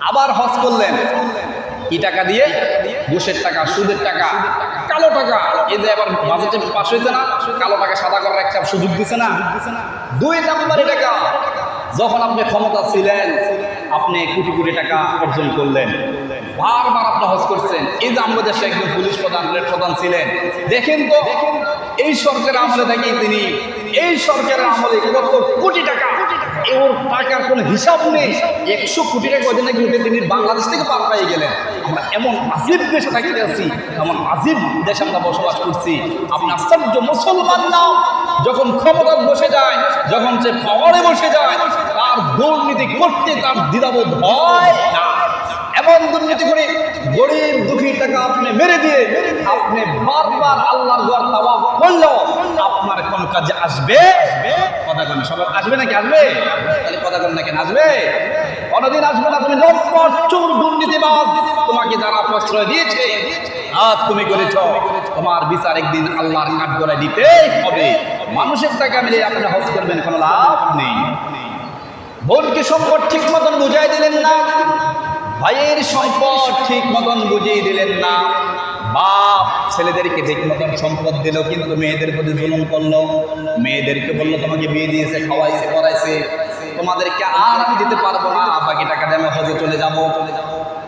আবার হজ করলেন। কি টাকা দিয়ে? ঘুষের টাকা, সুদের টাকা, কালো টাকা। এই যে আবার বাজেটে পাশ হয়েছে না, কালো টাকা সাদা করার একটা সুযোগ দিছে না। দুই নাম্বারে টাকা, যখন আপনি ক্ষমতা ছিলেন, আপনি কোটি কোটি টাকা অর্জন করলেন। বারবার আপনি হজ করছেন। এই যে আমাদের দেশে একজন পুলিশ প্রধান, রেড প্রধান ছিলেন। দেখেন তো, এই সরকারের আমলে থেকে তিনি, এই সরকারের আমলে কত কোটি টাকা ওর টাকার কোনো হিসাব নেই। একশো কোটি টাকা ওই নাকি উঠে তিনি বাংলাদেশ থেকে পার পাইয়ে গেলেন। আমরা এমন আজিব দেশে থাকিতে আছি, এমন আজিব দেশে আমরা বসবাস করছি। আপনি আশ্চর্য মুসলমান নাও যখন ক্ষমতা বসে যায়, যখন সে পাওয়ারে বসে যায়, তার দুর্নীতি করতে তার দ্বিধাবোধ হয় না। এমন দুর্নীতি করে গরিব দুঃখী টাকা আপনি মেরে দিয়ে আপনি বারবার আল্লাহর করল আপনার কোন কাজে আসবে? আসবে নাকি আসবে? তাহলে আসবে? কোনোদিন আসবে না, তুমি তোমাকে দিয়েছে তুমি করেছ। তোমার বিচার একদিন আল্লাহর কাঠ করে দিতে হবে। মানুষের টাকা মিলে আপনি হজ করবেন, কোনো লাভ নেই। বোনকে সম্পদ ঠিক মতন বুঝাই দিলেন না। ভাইয়ের সম্পদ ঠিক মতন বুঝিয়ে দিলেন না। বাপ ছেলেদেরকে ঠিক মতন সম্পদ দিল, কিন্তু মেয়েদের প্রতি জুলুম করল। মেয়েদেরকে বলল, তোমাকে বিয়ে দিয়েছে, খাওয়াইছে করাইছে তোমাদেরকে আর আমি দিতে পারব না, বাকি টাকা দিয়ে আমি হজে চলে যাব।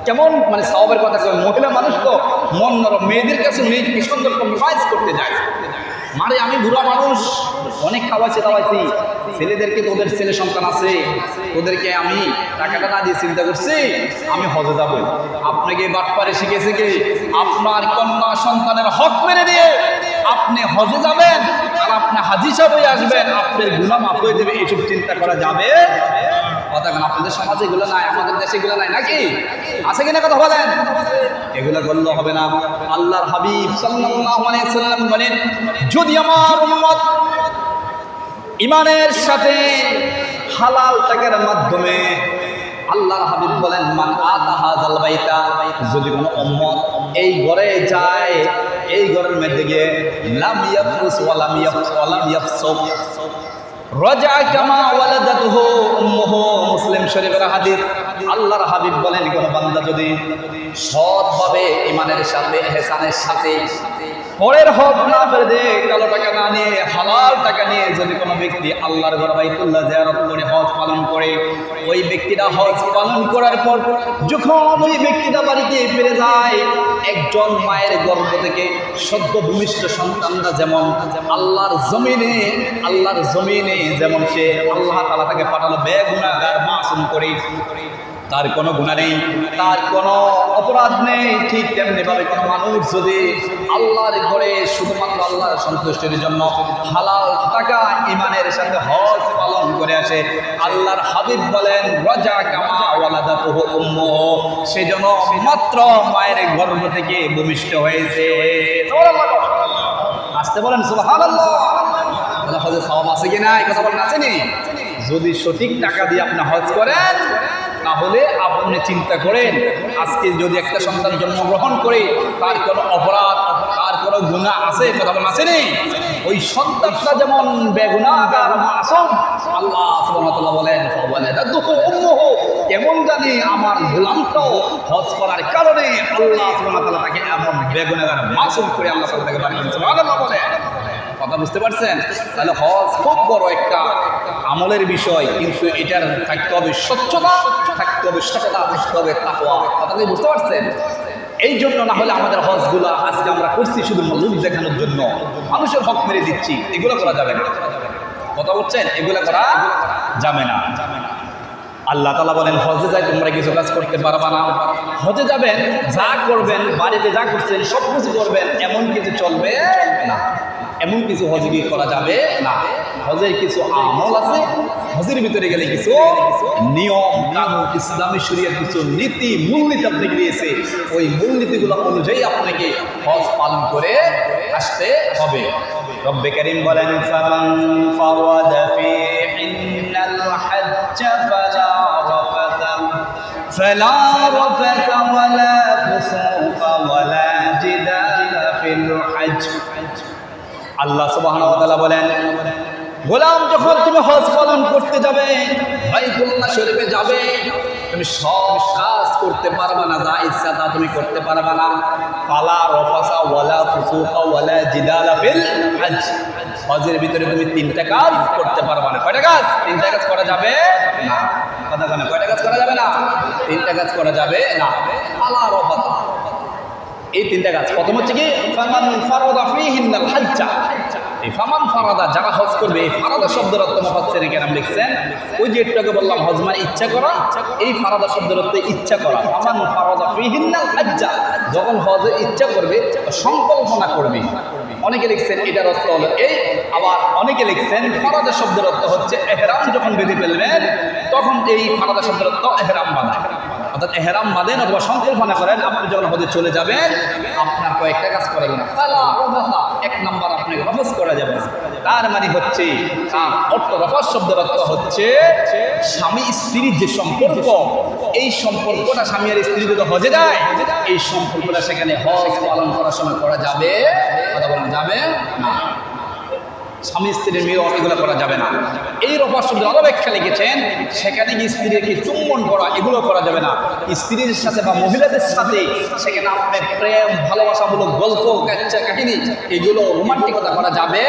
কেমন মানে সবের কথা মহিলা মানুষ তো মন নরম, মেয়েদের কাছে মেয়েকে সুন্দর কম্প্রোমাইজ করতে যায়। মারে, আমি বুড়া মানুষ। অনেক খাওয়াইছি খাওয়াইছি ছেলেদেরকে তোদের ছেলে সন্তান আছে ওদেরকে আমি টাকাটা না দিয়ে চিন্তা করছি, আমি হজে যাব। আপনাকে বাটপারে শিখেছে কি? আপনার কন্যা সন্তানের হক মেরে দিয়ে আপনি হজে যাবেন আর আপনি হাজি সাহেব আসবেন, আপনার গুণা মাফ হয়ে দেবে এইসব চিন্তা করা যাবে কথা আপনাদের সমাজে এগুলো নাই, আমাদের দেশে এগুলো নাই, নাকি? আছে কিনা কথা বলেন? এগুলো করলে হবে না। আল্লাহর হাবিব সাল্লাম বলেন, যদি আমার উম্মত ইমানের সাথে হালাল টাকার মাধ্যমে আল্লাহ হাবিব বলেন, মান আল্লাহ যদি কোনো উম্মত এই ঘরে যায়, এই ঘরের মধ্যে গিয়ে রাজা কামা ওয়ালাদাতুহু উম্মুহু মুসলিম শরীফের হাদিস। আল্লাহর হাবিব বলেন, কোন বান্দা যদি সৎভাবে ইমানের সাথে সাথে, পরের হক না টাকা না নিয়ে, হালাল টাকা নিয়ে যদি কোনো ব্যক্তি আল্লাহর ঘর বাইতুল্লাহ জিয়ারত করে হজ পালন করে, ওই ব্যক্তিটা হজ পালন করার পর যখন ওই ব্যক্তিটা বাড়িতে ফিরে যায় একজন মায়ের গর্ব থেকে সদ্য ভূমিষ্ঠ সন্তানরা যেমন আল্লাহর জমিনে আল্লাহর জমিনে যেমন সে আল্লাহ তালা তাকে পাঠালো, বেগুনাগার মাসুম করে তার কোনো গুণা নেই, তার কোনো অপরাধ নেই। ঠিক তেমনি ভাবে কোনো মানুষ যদি আল্লাহর ঘরে শুধুমাত্র আল্লাহর সন্তুষ্টির জন্য হালাল টাকা ইমানের সাথে হজ পালন করে আসে, আল্লাহর হাবিব বলেন, রাজা কামা প্রভু সেজন্য মাত্র মায়ের গর্ভ থেকে ভূমিষ্ঠ হয়েছে। আসতে বলেন হজে সওয়াব আছে কি না এই কথা বলেন, আছে নি? যদি সঠিক টাকা দিয়ে আপনি হজ করেন তাহলে আপনি চিন্তা করেন, আজকে যদি একটা সন্তান জন্মগ্রহণ করে, তার কোনো অপরাধ, তার কোনো গুণা আছে, কথা বলেন আছে নি ওই সন্তানটা যেমন বেগুনাগার মাসুম, আল্লাহ সুবহানাহু বলেন বলেন কেমন জানি আমার গোলামটাও হজ করার কারণে আল্লাহ তাকে এমন বেগুনাগার মাসুম করে আল্লাহ তাকে বাড়ি দিয়েছেন আল্লাহ বলে কথা বুঝতে পারছেন? তাহলে হজ খুব বড় একটা আমলের বিষয়, কিন্তু এটার থাকতে হবে স্বচ্ছতা, থাকতে হবে সততা, থাকতে হবে তাকওয়া। কথা বুঝতে পারছেন? এই জন্য না হলে আমাদের হজগুলো আজকে আমরা করছি শুধু লোক দেখানোর জন্য। মানুষের হক মেরে দিচ্ছি, এগুলো করা যাবে না। কথা বলছেন? এগুলো করা যাবে না। আল্লাহ তালা বলেন, হজে যাই তোমরা কিছু কাজ করতে পারবা না। হজে যাবেন, যা করবেন, বাড়িতে যা করছেন সব কিছু করবেন, এমন কিছু চলবে না। এমন কিছু হজে গিয়ে করা যাবে না। হজের কিছু আমল আছে, হজের ভিতরে গেলে কিছু নিয়ম, কানুন, ইসলামী শরীয়ত কিছু নীতি, মূলনীতি আপনাকে দিয়েছে। ওই মূলনীতিগুলো অনুযায়ী আপনাকে হজ পালন করে আসতে হবে। রব্বে করিম বলেন আল্লাহ ওয়া বলেন, গোলাম যখন তুমি হজ পালন করতে যাবে শরীফে যাবে, তুমি সব কাজ করতে পারবা না, যা ইচ্ছা তা তুমি করতে পারবা না। পালা রফাসা ওয়ালা ফুসুকা ওয়ালা জিদালা ফিল হজ। হজের ভিতরে তুমি তিনটা কাজ করতে পারবা না। কয়টা কাজ? তিনটা কাজ করা যাবে না। কথা জানে কয়টা কাজ করা যাবে না? তিনটা কাজ করা যাবে না। ফালা রফাসা এই তিনটা কাজ প্রথম হচ্ছে কি, ফামান ফারাদা ফিহিন্নাল হাজ্জা। এই ফামান ফারাদা যারা হজ করবে, এই ফারাদা শব্দের অর্থ মুফাসসিরিন কেরাম লিখছেন। ওই যে একটু বললাম হজ মানে ইচ্ছা করা, এই ফারাদা শব্দের অর্থ ইচ্ছা করা। ফামান ফারাদা ফিহিন্নাল হাজ্জা। যখন হজে ইচ্ছা করবে, সংকল্পনা করবে। অনেকে লিখছেন, এটার অর্থ হলো এই। আবার অনেকে লিখছেন, ফারাদা শব্দের অর্থ হচ্ছে এহরাম। যখন বেঁধে ফেলবেন, তখন এই ফারাদা শব্দের অর্থ এহরাম বাঁধা অর্থাৎ এহরাম বাঁধেন অথবা সংকল্পনা করেন, আপনি যখন হজে চলে যাবেন, আপনার কয়েকটা কাজ করা যাবে না এক নম্বর আপনাকে রফস করা যাবে তার মানে হচ্ছে তার অর্থ রফস শব্দের অর্থ হচ্ছে, স্বামী স্ত্রীর যে সম্পর্ক, এই সম্পর্কটা স্বামী আর স্ত্রী যদি হজে যায়, এই সম্পর্কটা সেখানে হজ পালন করার সময় করা যাবে। কথা বলা যাবে না? স্বামী স্ত্রীর মিলন এগুলো করা যাবে না। এই রফার শব্দ আরও ব্যাখ্যা লিখেছেন, সেখানে গিয়ে স্ত্রীকে চুম্বন করা এগুলো করা যাবে না। স্ত্রীর সাথে বা মহিলাদের সাথে, সেখানে আপনার প্রেম, ভালোবাসামূলক গল্প, কাচ্চা কাহিনী, এগুলো রোমান্টিকতা করা যাবে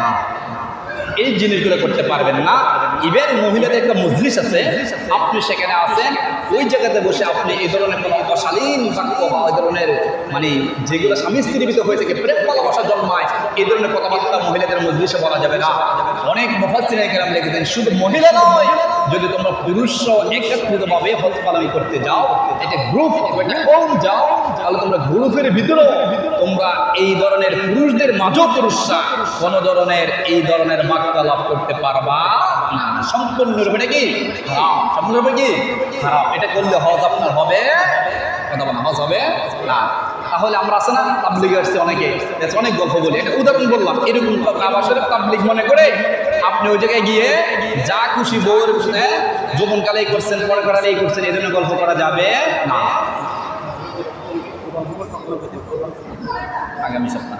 না। এই জিনিসগুলো করতে পারবেন না। ইভেন মহিলাদের একটা মজলিস আছে, আপনি সেখানে আছেন, ওই জায়গাতে বসে আপনি এই ধরনের কোনো অশালীন বাক্য বা ওই ধরনের মানে যেগুলো স্বামী স্ত্রীর ভিতরে হয়ে থাকে, প্রেম, ভালোবাসা জন্মায় এই ধরনের কথাবার্তা মহিলাদের মজলিসে বলা যাবে না। অনেক মহাসিনে লিখেছেন, শুধু মহিলা নয়, যদি তোমরা পুরুষরাও একত্রিতভাবে হজ পালন করতে যাও, এটা গ্রুপ কম যাও, তাহলে তোমরা গ্রুপের ভিতরে তোমরা এই ধরনের পুরুষদের মাঝও পুরুষরা কোন ধরনের এই ধরনের বার্তা লাভ করতে পারবা না। সম্পূর্ণরূপে এটা কি? হারাম। সম্পূর্ণরূপে কি? এটা করলে হজ আপনার হবে? কথা বলা হজ হবে? না। তাহলে আমরা আছে না তাবলিগ আসছে অনেকে। অনেক গল্প বলি। এটা উদাহরণ বললাম, এরকম আসলে তাবলিগ মনে করে আপনি ওই জায়গায় গিয়ে যা খুশি বউয়ের যৌবনকালে এই করছেন পরে করার এই করছেন, এই জন্য গল্প করা যাবে না। আগামী সপ্তাহ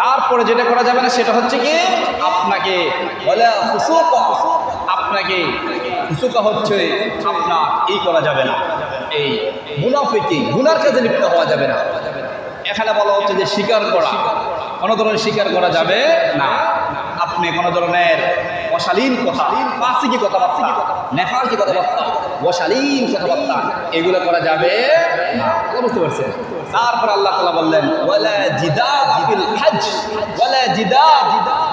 তারপরে যেটা করা যাবে না, সেটা হচ্ছে কি, আপনাকে আপনাকে হচ্ছে আপনার, এই করা যাবে না। এই মুনাফিকি, গুনার কাজে লিপ্ত হওয়া যাবে না। এখানে বলা হচ্ছে যে স্বীকার করা। কোনো ধরনের স্বীকার করা যাবে না। আপনি কোনো ধরনের অশালীন কথা পাশিকি কথাবার্তা নেফালকি কথাবার্তা, অশালীন কথাবার্তা, এগুলো করা যাবে না। বুঝতে পারছেন? তারপর আল্লাহ তালা বললেন, ওয়ালা হজ ওয়ালা জিদাদ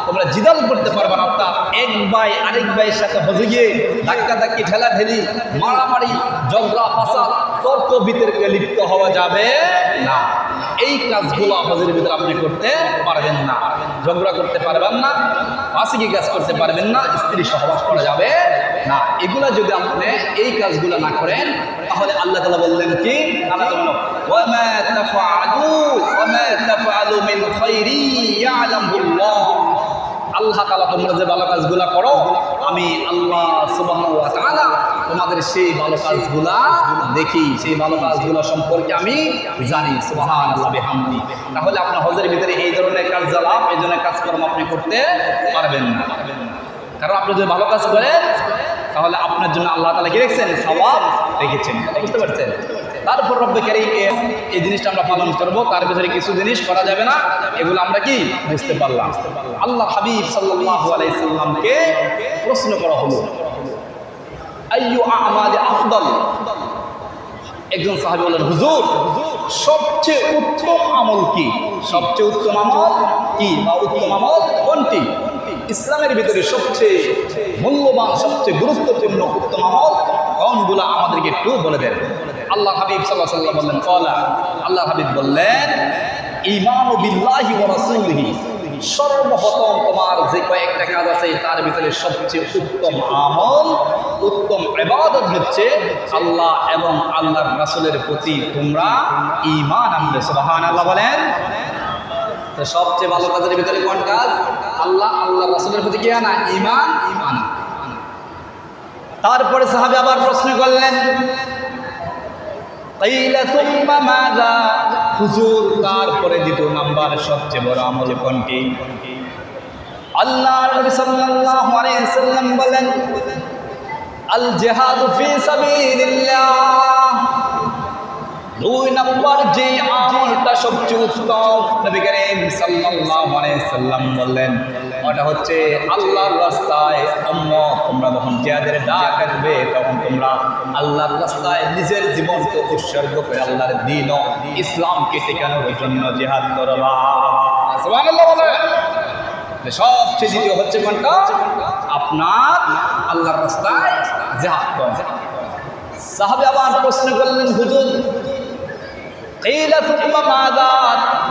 তোমরা জিদাল করতে পারবে না অর্থাৎ এক ভাই আরেক ভাইয়ের সাথে হজে গিয়ে ধাক্কা ধাক্কি ঠেলা ঠেলি মারামারি ঝগড়া ফাসাদ তর্ক বিতর্কে লিপ্ত হওয়া যাবে না এই কাজগুলো হজের ভিতরে আপনি করতে পারবেন না ঝগড়া করতে পারবেন না ফাঁসিকি কাজ করতে পারবেন না স্ত্রী সহবাস করা যাবে না এগুলা যদি আপনি এই কাজগুলো না করেন তাহলে আল্লাহ তালা বললেন কি আল্লাহ তাআলা বললেন, وَمَا تَفْعَلُوا وَمَا تَفْعَلُوا مِنْ خَيْرٍ يَعْلَمْهُ اللَّهُ আল্লাহ তালা তোমরা যে ভালো কাজগুলা করো, আমি আল্লাহ তোমাদের সেই ভালো কাজগুলা দেখি, সেই ভালো কাজগুলো সম্পর্কে আমি জানি বিহামদি। তাহলে আপনার হজের ভিতরে এই ধরনের কাজ জ্বালাপ এই ধরনের কাজকর্ম আপনি করতে পারবেন না। কারণ আপনি যদি ভালো কাজ করেন, তাহলে আপনার জন্য আল্লাহ তালা কি রেখেছেন? সবাব রেখেছেন। বুঝতে পারছেন? তারপর রব্বে এই জিনিসটা আমরা পালন করব। তার ভিতরে কিছু জিনিস করা যাবে না। এগুলো আমরা কি? বুঝতে পারলাম। আল্লাহ হাবিব সাল্লামকে প্রশ্ন করা হলো। আফদল? একজন সাহাবী বললেন, হুজুর, সবচেয়ে উত্তম আমল কি? সবচেয়ে উত্তম আমল কি বা উত্তম আমল কোনটি? ইসলামের ভিতরে সবচেয়ে মূল্যবান, সবচেয়ে গুরুত্বপূর্ণ উত্তম আমল কোনগুলো আমাদেরকে একটু বলে দেন। আল্লাহ হাবিব সাল্লাহ সাল্লাম বললেন, কলা। আল্লাহ হাবিব বললেন, ইমান বিল্লাহি ওয়া রাসূলিহি। সর্বপ্রথম তোমার যে কয়েকটা কাজ আছে, তার ভিতরে সবচেয়ে উত্তম আমল, উত্তম ইবাদত হচ্ছে আল্লাহ এবং আল্লাহর রাসূলের প্রতি তোমরা ঈমান আনবে। সুবহানাল্লাহ বলেন। তো সবচেয়ে ভালো কাজের ভিতরে কোন কাজ? আল্লাহ আল্লাহ রাসূলের প্রতি কি আনা? ইমান আনা তারপরে সাহাবে আবার প্রশ্ন করলেন হুজুর তারপরে দ্বিতীয় নাম্বার সবচেয়ে বড় আমল কোনটি? আল্লাহ বলেন আল দুই নম্বর যে আমল সবচেয়ে উত্তম নবী করিম সাল্লাল্লাহু আলাইহি সাল্লাম বললেন, ওটা হচ্ছে আল্লাহর রাস্তায় উম্মত তোমরা যখন জিহাদের ডাক আসবে তখন তোমরা আল্লাহর রাস্তায় নিজের জীবনকে উৎসর্গ করে আল্লাহর দিন ইসলামকে শেখানোর জন্য জিহাদ করবা। সুবহানাল্লাহ বলে সবচেয়ে দ্বিতীয় হচ্ছে কোনটা? আপনার আল্লাহর রাস্তায় জিহাদ করা। সাহাবে আবার প্রশ্ন করলেন, হুজুর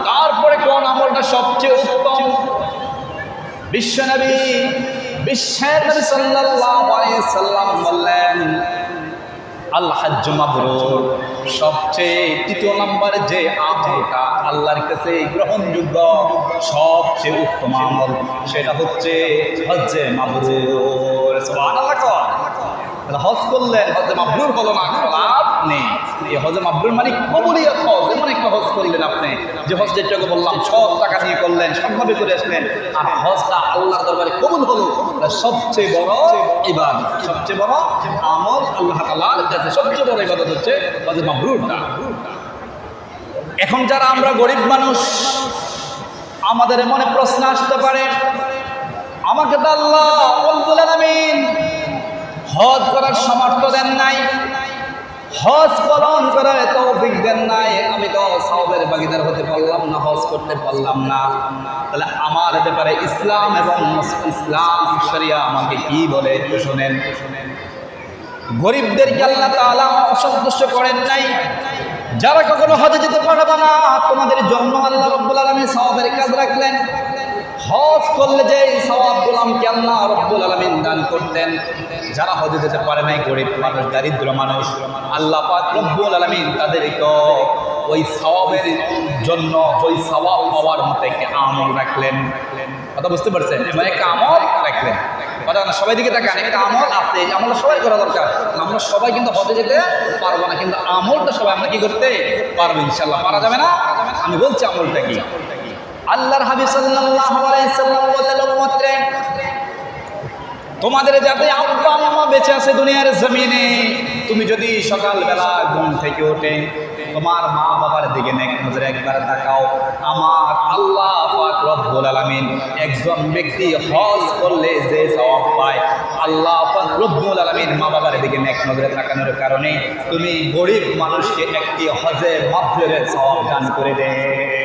তারপরে কোন আমলটা সবচেয়ে উত্তম? বিশ্বনবী নবী সাল্লাল্লাহু সাল্লাম বললেন সবচেয়ে তৃতীয় নম্বরে যে আল্লাহর কাছে গ্রহণযোগ্য, সবচেয়ে উত্তম আমল, সেটা হচ্ছে হজ্জে হজ করলেন হজে মাবরুর হলো না লাভ নেই। এই হজে মাবরুর মানে কবুলিয়ত হজ এমন একটা হজ করলেন আপনি। যে হজ যেটাকে বললাম, সব টাকা দিয়ে করলেন সবভাবে করে আসলেন। আর হজটা আল্লাহর দরবারে কবুল হলো সবচেয়ে বড় ইবাদত। সবচেয়ে বড় আমল আল্লাহ তাআলার কাছে সবচেয়ে বড় ইবাদত হচ্ছে হজে মাবরুরটা। এখন যারা আমরা গরিব মানুষ, আমাদের মনে প্রশ্ন আসতে পারে, আমাকে তো আল্লাহ রব্বুল আলামিন হজ করার সামর্থ্য দেন নাই। হজ পালন করার এত অভিজ্ঞান নাই। আমি তো সবের বাগিদার হতে পারলাম না, হজ করতে পারলাম না। তাহলে আমার ব্যাপারে ইসলাম এবং ইসলাম শরিয়া আমাকে কি বলে একটু শোনেন। গরিবদেরকে আল্লাহ তাআলা অসন্তুষ্ট করেন নাই। যারা কখনো হজে যেতে পারবে না, তোমাদের জন্য আল্লাহ রব্বুল আলামিন সওয়াবের কাজ রাখলেন। হজ করলে যে সওয়াব গোলামকে আল্লাহ রব্বুল আলামিন দান করতেন। যারা হজে যেতে পারে নাই গরিব মানুষ দারিদ্র মানুষ আল্লাহ পাক রব্বুল আলামিন তাদেরকে ওই সওয়াবের জন্য ওই সওয়াব পাওয়ার মতো একটা আমল রাখলেন। কথা বুঝতে পারছেন? এমন একটা আমল রাখলেন। কথা না সবাই দিকে তাকান একটা আমল আছে এই আমলটা সবাই করা দরকার। আমরা সবাই কিন্তু হজে যেতে পারব না কিন্তু আমলটা সবাই আমরা কি করতে পারব ইনশাল্লাহ পারা যাবে না? আমি বলছি আমলটা কি? আল্লাহর হাবিব সাল্লাল্লাহু আলাইহি সাল্লাম বললেন উম্মতরে তোমাদের যাতে আব্বা আম্মা বেঁচে আছে দুনিয়ার জমিনে, তুমি যদি সকালবেলা ঘুম থেকে ওঠে, তোমার মা বাবার দিকে নেক নজরে একবার তাকাও। আমার আল্লাহ পাক রব্বুল আলামিন একজন ব্যক্তি হজ করলে যে সওয়াব পায়, আল্লাহ পাক রব্বুল আলামিন মা বাবার দিকে নেক নজরে তাকানোর কারণে তুমি গরিব মানুষকে একটি হজে মাফিরের সওয়াব দান করে দেয়